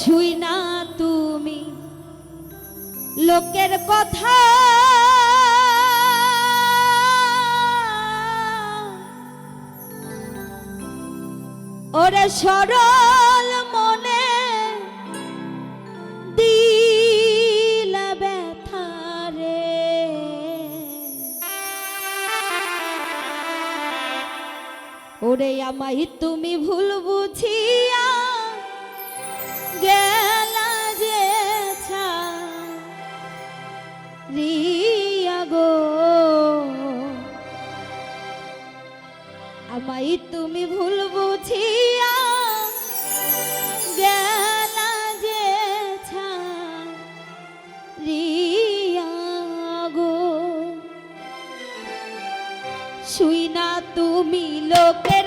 শুই না তুমি। লোকের কথা ওরে সরল মনে দিলা ব্যথা রে। ওরে আমায় তুমি ভুল বুঝিয়া গেলা যে রিয়া গো। আমায় তুমি ভুল বুঝিয়া গেলা যে রিয়া গো। তুমি লোকের